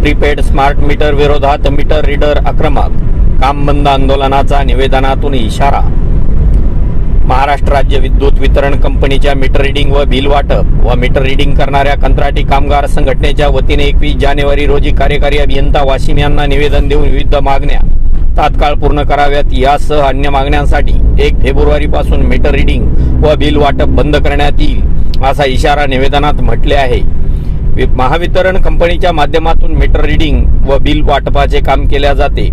Prepaid smart meter विरोधात meter reader आक्रमक काम बंद आंदोलनाचा निवेदनातून इशारा. महाराष्ट्र राज्य विद्युत वितरण कंपनीच्या मीटर रिडिंग व बिल वाटप व मीटर रिडिंग करणाऱ्या कंत्राटी कामगार संघटनेच्या वतीने एकवीस जानेवारी रोजी कार्यकारी अभियंता वाशिम यांना निवेदन देऊन विविध मागण्या तात्काळ पूर्ण कराव्यात. यासह अन्य मागण्यांसाठी एक फेब्रुवारी पासून मीटर रिडिंग व बिल वाटप बंद करण्यात येईल असा इशारा निवेदनात म्हटले आहे. महावितरण कंपनीच्या माध्यमातून मीटर रिडिंग व बिल वाटपाचे काम केल्या जाते.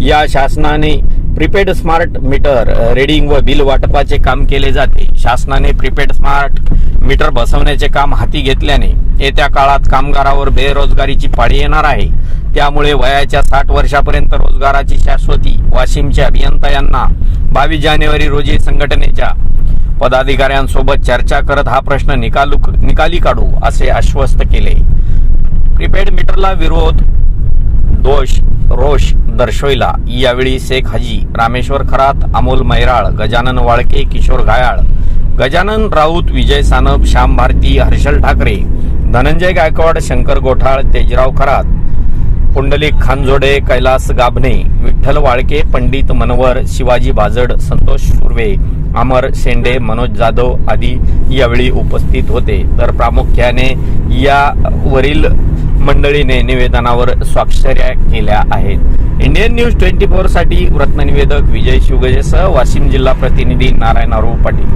या शासनाने prepaid smart meter reading reading व बिल वाटपाचे काम केले जाते. शासनाने प्रीपेड स्मार्ट मीटर बसवण्याचे काम हाती घेतल्याने येत्या काळात कामगारावर बेरोजगारीची पाळी येणार आहे. त्यामुळे वयाच्या साठ वर्षापर्यंत रोजगाराची शाश्वती वाशिमचे अभियंता यांना बावीस जानेवारी रोजी संघटनेच्या पदाधिकाऱ्यांसोबत चर्चा करत हा प्रश्न निकालू निकाली काढू असे आश्वस्त केले. प्रीपेड मीटरला विरोध दोष रोष दर्शविला. यावेळी शेख हाजी रामेश्वर खरात अमोल मैराळ गजानन वाळके किशोर घायाळ गजानन राऊत विजय सानप श्याम भारती हर्षल ठाकरे धनंजय गायकवाड शंकर गोठाळ तेजराव खरात पुंडलिक खानजोडे कैलास गाभणे विठ्ठल वाळके पंडित मनवर शिवाजी बाजड संतोष सुर्वे अमर शेंडे मनोज जाधव आदी यावेळी उपस्थित होते. तर प्रामुख्याने यावरील मंडळीने निवेदनावर स्वाक्षऱ्या केल्या आहेत. इंडियन न्यूज ट्वेंटी फोरसाठी वृत्तनिवेदक विजय शिवगजेसह वाशिम जिल्हा प्रतिनिधी नारायण अरू पाटील.